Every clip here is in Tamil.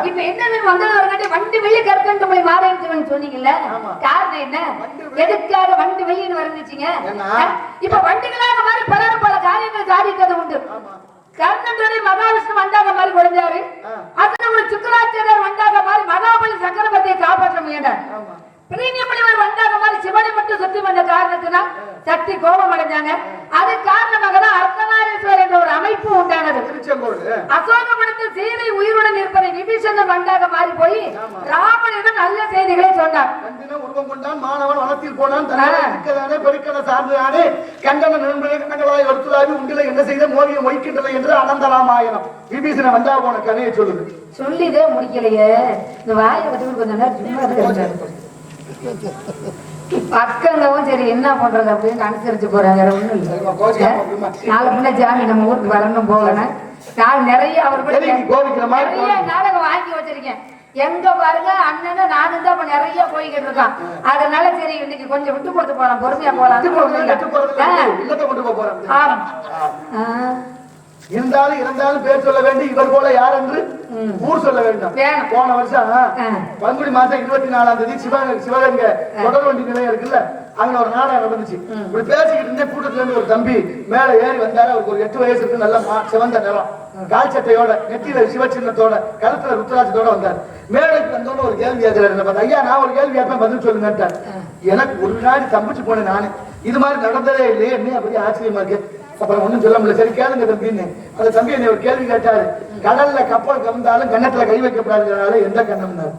இப்ப என்ன வந்தது வரங்காட்டி வண்டு வெளிய கற்கண்டு போய் மாதேன்னு சொன்னீங்கல்ல? ஆமா. காரணம் என்ன? வண்டு வெளி- எதுக்காக வண்டு வெளியின்னு வந்துச்சுங்க ஏன்னா? இப்ப வண்டுகளாக மாதிரி பலரும் பல காரியங்கள் சாதித்தது உண்டு. ஆமா. கர்ணனுடைய மகாவிஷ்ணு வந்தாக மாதிரி குறைஞ்சாரு ஆ. அதுல ஒரு சுக்கராச்சாரியர் வந்தாக மாதிரி மகாபலி சக்கரவர்த்தியை காப்பாற்ற முயன்றார். பிரீமியமணிவர் மாதிரி சிவனை மட்டும் சுத்தி வந்த காரணத்தினால் சக்தி கோபம் அடைஞ்சாங்க. அது காரணமாக தான் அர்த்தநாரீஸ்வரர் என்ற ஒரு அமைப்பு உண்டானது. அசோகமனத்தில் சீதை உயிருடன் இருப்பதை விபீஷணன் வந்தாக மாறி போய். ராமனிடம் நல்ல செய்திகளை சொன்னார். உருவம் கொண்டான் மாணவன் வனத்தில் போனான் தன்னை இருக்கதானே பெருக்கன சார்ந்ததானே கண்டன நண்பர்களே கண்டங்களாய் எடுத்துலாவி உண்டில என்ன செய்த மோதியம் வைக்கின்றன என்று அனந்த ராமாயணம் விபீஷண வந்தா போன கதையை சொல்லுது. சொல்லிதே முடிக்கலையே. இந்த வாயை வச்சு கொஞ்ச நேரம் சும்மா இருக்க பக்கங்கவும் சரி என்ன பண்றது அப்படின்னு அனுசரிச்சு போறாங்க ஒண்ணும் இல்ல. நாலு பிள்ளை ஜாமி நம்ம ஊருக்கு வரணும் போகணும். நான் நிறைய அவர் கூட சரி, நீ கோபிக்கிற மாதிரி நிறைய நாடகம் வாங்கி வச்சிருக்கேன். எங்க பாருங்க அண்ணனும் நானும் தான் நிறைய போய்கிட்டு இருக்கான் அதனால சரி இன்னைக்கு கொஞ்சம் விட்டு கொடுத்து போலாம். பொறுமையா போலாம். இருந்தாலும் இருந்தாலும் பேர் சொல்ல வேண்டும் இவர் போல யார் என்று ஊர் சொல்ல வேண்டும். போன வருஷம் ஆ. பங்குனி மாசம் இருபத்தி நாலாம் தேதி சிவகங்கை சிவகங்கை தொடர் வண்டி நிலையம் இருக்குல்ல அங்க ஒரு நாடகம் நடந்துச்சு. இப்படி பேசிக்கிட்டு இருந்தே கூட்டத்துல இருந்து ஒரு தம்பி மேல ஏறி வந்தாரு. அவருக்கு ஒரு எட்டு வயசு இருக்கு நல்ல சிவந்த நிறம். கால் சட்டையோட நெத்தியில சிவச்சின்னத்தோட கழுத்துல ருத்ராட்சத்தோட வந்தார். மேடைக்கு வந்தோன்னு ஒரு கேள்வி கேட்கிறாரு. ஐயா நான் ஒரு கேள்வி கேட்பேன் பதில் சொல்லுங்கன்ட்டார். எனக்கு ஒரு நாடி தம்பிச்சு போனேன் நானு. இது மாதிரி நடந்ததே இல்லையே என்ன அப்படி ஆச்சரியமா இருக்கு. அப்புறம் ஒண்ணும் சொல்ல முடியல. சரி கேளுங்க தம்பின்னு அந்த தம்பி என்னை ஒரு கேள்வி கேட்டாரு. கடல்ல கப்பல் கவிழ்ந்தாலும் கன்னத்துல கை வைக்கப்படாதுங்கிறனால எந்த கண்ணம்னாரு.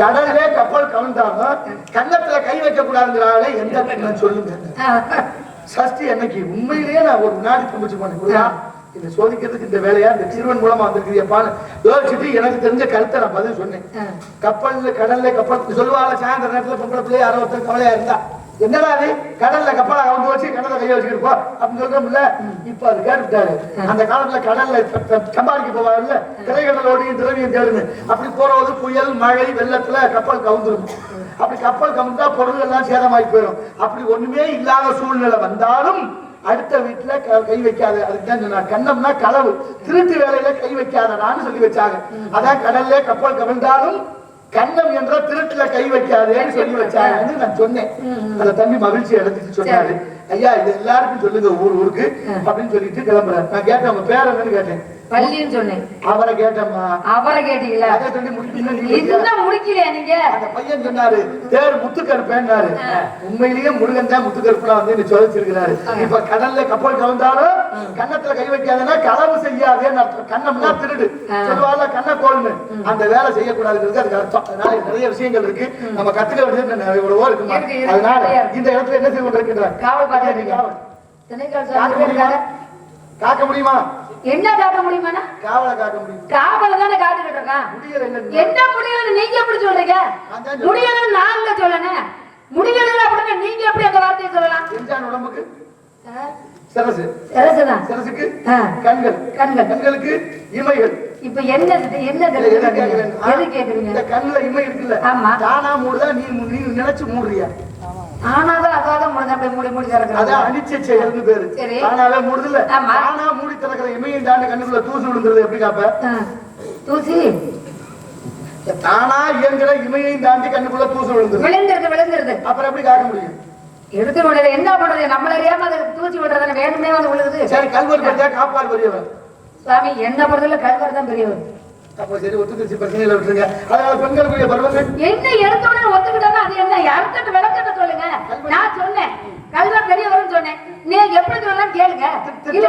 கடல்லே கப்பல் கவிழ்ந்தாலும் கன்னத்துல கை வைக்க கூடாதுங்கிறால எந்த கண்ணம் சொல்லுங்க. சஷ்டி அன்னைக்கு உண்மையிலேயே நான் ஒரு நாடி கும்பிச்சு போனேன். புரியுதா? இதை சோதிக்கிறதுக்கு இந்த வேலையா? இந்த சிறுவன் மூலமா வந்திருக்கிறியப்பான்னு யோசிச்சுட்டு எனக்கு தெரிஞ்ச கருத்தை நான் பதில் சொன்னேன். கப்பல்ல கடல்ல கப்பல் சொல்லுவாங்க சாயந்தர நேரத்துல பொம்பளை பிள்ளை யாரோ ஒருத்தர் கவலையா இருந்தா. என்னடா அது கடல்ல கப்பலை? கவுந்து வச்சு கடல்ல கையை வச்சுக்கிட்டு போ. அப்படின்னு சொல்றோம்ல இப்ப அது கேட்டுட்டாரு. அந்த காலத்துல கடல்ல சம்பாதிக்க போவாருல்ல? திரைகடல் போவாங்கல்ல திரைக்கடலோடையும் திரவியம் அப்படி போறது புயல் மழை வெள்ளத்துல கப்பல் கவுந்துரும். அப்படி கப்பல் கவுந்தா பொருள் எல்லாம் சேதமாகி போயிடும் அப்படி ஒண்ணுமே இல்லாத சூழ்நிலை வந்தாலும் அடுத்த வீட்டுல க- கை வைக்காத. அதுக்கு தான் கண்ணம்னா களவு திருட்டு வேலையில கை வைக்காதடான்னு சொல்லி வச்சாங்க. அதான் கடல்ல கப்பல் கவிழ்ந்தாலும் கண்ணம் என்ற திருட்டுல கை வைக்காதேன்னு சொல்லி வச்சாங்கன்னு நான் சொன்னேன். அந்த தம்பி மகிழ்ச்சி எடுத்துட்டு சொன்னாரு. ஐயா இது எல்லாருக்கும் சொல்லுங்க ஊர் ஊருக்கு அப்படின்னு சொல்லிட்டு கிளம்புறாரு. நான் கேட்டேன் உங்க பேர் என்னன்னு கேட்டேன். பள்ளின்னு சொன்னேன். அவரை கேட்டேம்மா. அவரை கேட்டீங்களா? அதை சொல்லி இன்னும் முடிக்கலையா நீங்க? அந்த பையன் சொன்னாரு தேர் முத்துக்கருப்பேன்னாரு. உண்மையிலேயே முருகன் தான் முத்துக்கருப்பா வந்து சொல்லிச்சிருக்கிறாரு இப்ப கடல்ல கப்பல் கலந்தாலும் கன்னத்துல கை வைக்காதனா களவு செய்யாதேன்னு அர்த்தம். கண்ணம்னா திருடு. சொல்லுவாங்க கண்ண கோல்னு அந்த வேலை செய்யக்கூடாதுங்கிறது அதுக்கு அர்த்தம். அதனால நிறைய விஷயங்கள் இருக்கு. நம்ம கத்துக்க வேண்டியது நிறைய எவ்வளவோ இருக்குமா இருக்கு, இருக்கு, அதனால. இந்த இடத்துல என்ன செய்ய கொண்டிருக்கிறார் காவல். காக்க முடியுமா? என்ன காக்க முடியுமாண்ணா காவலை காக்க முடியும். காவல தானே காத்துக்கிட்டு இருக்கான். முடியல என்ன முடியலன்னு நீங்க எப்படி சொல்றீங்க. முடியலன்னு நான்ல சொல்லணும் முடியல அப்படின்னு நீங்க எப்படி அந்த வார்த்தையை சொல்லலாம்? எஞ்சான் உடம்புக்கு? சிரசு. சரிசுதான் சிரசுக்கு. கண்கள். கண்கள். கண்களுக்கு இமைகள். இப்ப என்ன என்ன எது கேக்குறீங்க கண்ணுல இமை இருக்குல்ல. ஆமா. தானா மூடுதா? நீ நீ நினைச்சு மூடுறியா? ஆனாதான் அதான் முடிதான் போய் மூடி மூடி அதான் திறக்கிறது அனிச்சை செயல்னு பேரு. சரி. தானாவே மூடுதுல்ல ஆமா. தானா மூடி திறக்கிற இமையும் தாண்டி கண்ணுக்குள்ள தூசு விழுந்துருது. எப்படி காப்ப. தூசி. தானா இயங்குற இமையையும் தாண்டி கண்ணுக்குள்ள தூசு விழுந்துருது. விழுந்துருது விழுந்துருது. அப்புறம் எப்படி காக்க முடியும்? எடுத்து விடுறது என்ன பண்றது? நம்மள அறியாம அதை தூசி விடுறதுன்னு வேணுமே வந்து விழுகுது. சரி கல்வர் பெரியா காப்பார் பெரியவர். சுவாமி என்ன பொறுத்தல கல்வர் தான் பெரியவர். அப்போ சரி ஒத்துக்கிச்சு பிரச்சனையில விட்டுருங்க. அதனால பெண்களுக்குரிய பருவங்கள். என்ன எடுத்த உடனே ஒத்துக்கிட்டா அது என்ன யார்கிட்ட விளக்கத்தை சொல்லுங்க நான் சொன்னேன் கல்வர் பெரியவர்னு சொன்னேன் நீ எப்படி சொல்லலாம் கேளுங்க இல்ல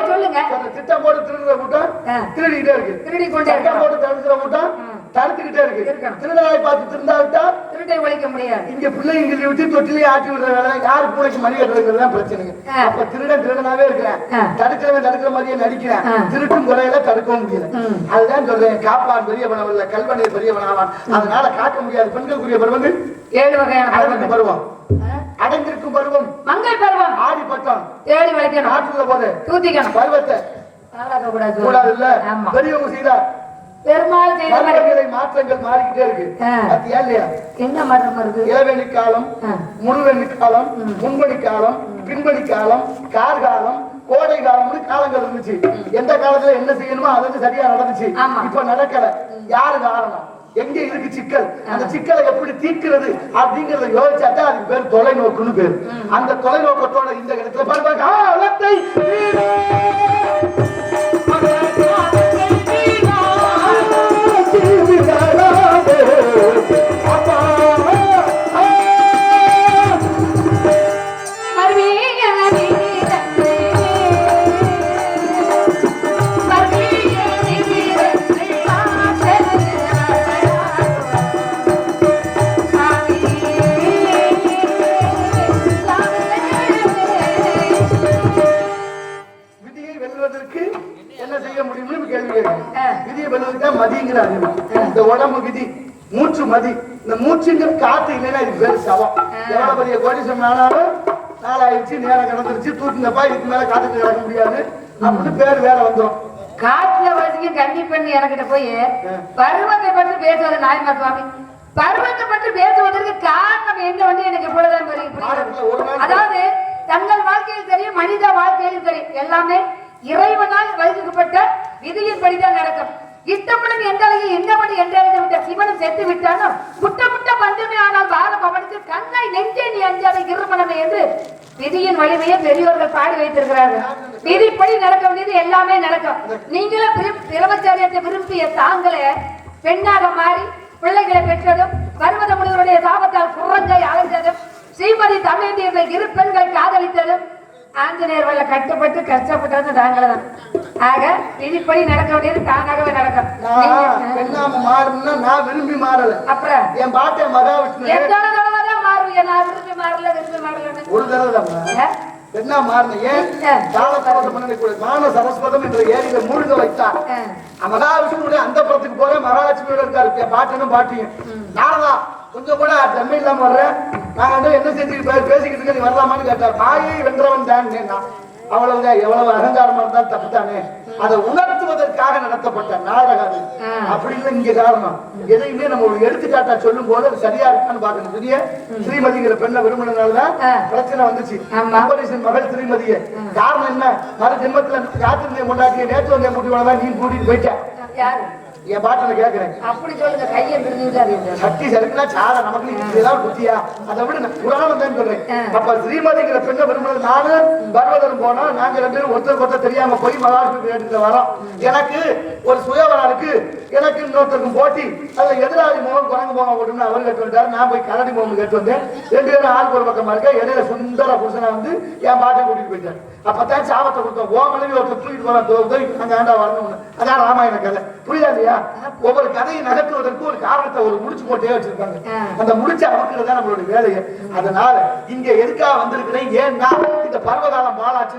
திட்டம் போட்டு திருடுற கூட்டம். திருடிக்கிட்டே இருக்கு. திருடி கொண்டே இருக்கான். போட்டு தடுக்கிற கூட்டம் தடுத்துக்கிட்டே இருக்கு. திருடனாய் பார்த்து திருந்தா விட்டா திருட்டை ஒழிக்க முடியாது. இங்க பிள்ளைங்க கிள்ளி விட்டு தொட்டிலே ஆட்டி விடுற வேலை யாரு பூனைக்கு மணி கட்டுறதுங்கிறது தான் பிரச்சனைங்க. அப்ப திருடன் திருடனாவே இருக்கிறேன். தடுக்கிறவன் தடுக்கிற மாதிரியே நடிக்கிறேன். திருட்டும் குறையில தடுக்கவும் முடியல. அதுதான் சொல்றேன். காப்பான் பெரியவன் அல்ல கல்வனை பெரியவன் ஆவான். அதனால காக்க முடியாது. பெண்களுக்குரிய பருவங்கள்? ஏழு வகையான. பருவம். ஆ? அடங்கிருக்கும் பருவம். மங்கை பருவம். ஆடி பட்டம் தேடி வளைக்கணும் நாட்டுல போது தூத்திக்கணும். பருவத்தை கூடாது இல்ல பெரியவங்க பெருமாள் மாற்றங்கள் மாறிக்கிட்டே இருக்கு. பாத்தியா இல்லையா? என்ன மாற்றம் வருது? இளவேணி காலம் ஆ. முழுவேணி காலம் முன்பணி காலம் பின்பணி காலம் கார்காலம் கோடை காலம்னு காலங்கள் இருந்துச்சு. எந்த காலத்துல என்ன செய்யணுமோ அது வந்து சரியா நடந்துச்சு. இப்ப நடக்கல. யாரு காரணம்? எங்க இருக்கு சிக்கல்? அந்த சிக்கலை எப்படி தீர்க்கிறது அப்படிங்கறத யோசிச்சாட்டா அதுக்கு பேர் தொலைநோக்குன்னு பேர். அந்த தொலைநோக்கத்தோட இந்த இடத்துல பாருங்க. வெல்வதற்கு தான் மதிங்கிறாங்க இந்த உடம்பு விதி மூச்சு மதி. இந்த மூச்சுங்கிற காத்து இல்லைன்னா இது பேர் சவம். எவ்வளவு பெரிய கோடீஸ்வரன் ஆனாலும் நாளாயிடுச்சு நேரம் கிடந்துருச்சு தூக்குங்கப்பா இதுக்கு மேல காத்துட்டு கிடக்க முடியாது. அப்படின்னு பேர் வேற வந்துடும் காட்டுல வரைக்கும் கன்னி பெண் எனக்கிட்ட போய் பருவத்தை பற்றி பேசுவது நாயமா சுவாமி. பருவத்தை பற்றி பேசுவதற்கு காரணம் என்ன வந்து எனக்கு இப்பொழுதுதான் அதாவது தங்கள் வாழ்க்கையில் தெரியும் மனித வாழ்க்கையில் தெரியும். எல்லாமே இறைவனால் வகுக்கப்பட்ட விதியின் படிதான் நடக்கும். இஷ்டப்படும் எந்த அழகில் என்னபடி என்றெழுதி விட்ட சிவனும் செத்து விட்டாலும் முட்ட முட்ட பஞ்சமே ஆனால் பாரம் அவனுக்கு கண்ணை நெஞ்சே நீ அஞ்சாத இருமணமே என்று விதியின் வலிமையை பெரியோர்கள் பாடி வைத்திருக்கிறார்கள். விதிப்படி நடக்க வேண்டியது எல்லாமே நடக்கும். நீங்களும் பிர- விரும்பிய தாங்களே பெண்ணாக மாறி பிள்ளைகளை பெற்றதும் பருவத முனிவருடைய சாபத்தால் குரங்கை அலைந்ததும் ஸ்ரீமதி தமிழந்தியத்தை இரு பெண்கள் காதலித்ததும் ஆஞ்சநேயர் வல்ல கட்டுப்பட்டு கஷ்டப்பட்டது தாங்களே தான். ஆக விதிப்படி நடக்க வேண்டியது தானாகவே நடக்கும். பெண்ணாம மாறணும்னா நான் விரும்பி மாறல. அப்புறம் என் பாட்டை மகாவிஷ்ணு மாறுவீங்க? நான் விரும்பி மாறல விரும்பி மாறலன்னு. ஒரு தடவை என்ன மாறின ஏன்? காலத்தாமதம் பண்ணக்கூடாது ஞான சரஸ்வதம் என்ற ஏரியில மூழ்க வைத்தார். மகாவிஷ்ணுடைய அந்த புறத்துக்கு போற மகாலட்சுமியோட இருக்காரு. பாட்டனும் பாட்டியும். நாரதா கொஞ்சம் கூட தன்மை இல்லாம வர்றேன். நாங்க வந்து என்ன செஞ்சுட்டு பேசிக்கிட்டு இருக்க நீ வரலாமான்னு கேட்டார். மாயை வென்றவன் தான். நான் அவ்வளவுதான். எவ்வளவு அகங்காரமா இருந்தாலும் தப்புத்தானே அதை உணர்த்துவதற்காக நடத்தப்பட்ட நாடகம் அப்படி இல்லை இங்க காரணம் எதையுமே நம்ம ஒரு எடுத்துக்காட்டா சொல்லும் போது அது சரியா இருக்கான்னு பாக்கணும் பெரிய ஸ்ரீமதிங்கிற பெண்ணை விரும்பினதுனாலதான். பிரச்சனை வந்துச்சு. அம்பரீஷன் மகள் திருமதிய காரணம் என்ன? மறு ஜென்மத்துல காத்திருந்தே கொண்டாட்டி நேற்று வந்தே கூட்டி வளதான் நீ கூட்டிட்டு போயிட்ட. யாரு? என் பாட்டனை கேட்கிறேன் அப்படி சொல்லுங்க கையை பிரிஞ்சுட்டாரு சக்தி சருக்குனா சாட நமக்கு இதுதான் புத்தியா? அதை விட நான் புராணம் தான் சொல்றேன். அப்ப ஸ்ரீமதிங்கிற பெண்ணை விரும்புறது நானு பர்வதரும் போனா நாங்க ரெண்டு பேரும் ஒருத்தருக்கு ஒருத்தர் தெரியாம போய் மகாலட்சுமி கேட்டுட்டு வரோம். எனக்கு ஒரு சுயவரம் இருக்கு எனக்கு இன்னொருத்தருக்கும் போட்டி அதுல எதிராளி முகம் குரங்கு முகம் போட்டுன்னு அவர் கேட்டு வந்தாரு. நான் போய் கரடி முகம் கேட்டு வந்தேன். ரெண்டு பேரும் ஆள் ஒரு பக்கமா இருக்க இடையில சுந்தர புருஷனா வந்து என் பாட்டை கூட்டிட்டு போயிட்டார். அப்பதான் சாபத்தை கொடுத்தோம். ஓ மனைவி ஒருத்தர் தூக்கிட்டு போனா உதவி நாங்க ஆண்டா வரணும் அதான் ராமாயண கதை. புரியுதா இல்லையா? ஒவ்வொரு கதையை நகர்த்துவதற்கு ஒரு காரணத்தை ஒரு முடிச்சு போட்டே வச்சிருக்காங்க. அந்த முடிச்ச அமுக்கிறது தான் நம்மளுடைய வேலையை. அதனால இங்க எதுக்காக வந்திருக்கிறேன்? ஏன்னா இந்த பருவகாலம் பாலாச்சு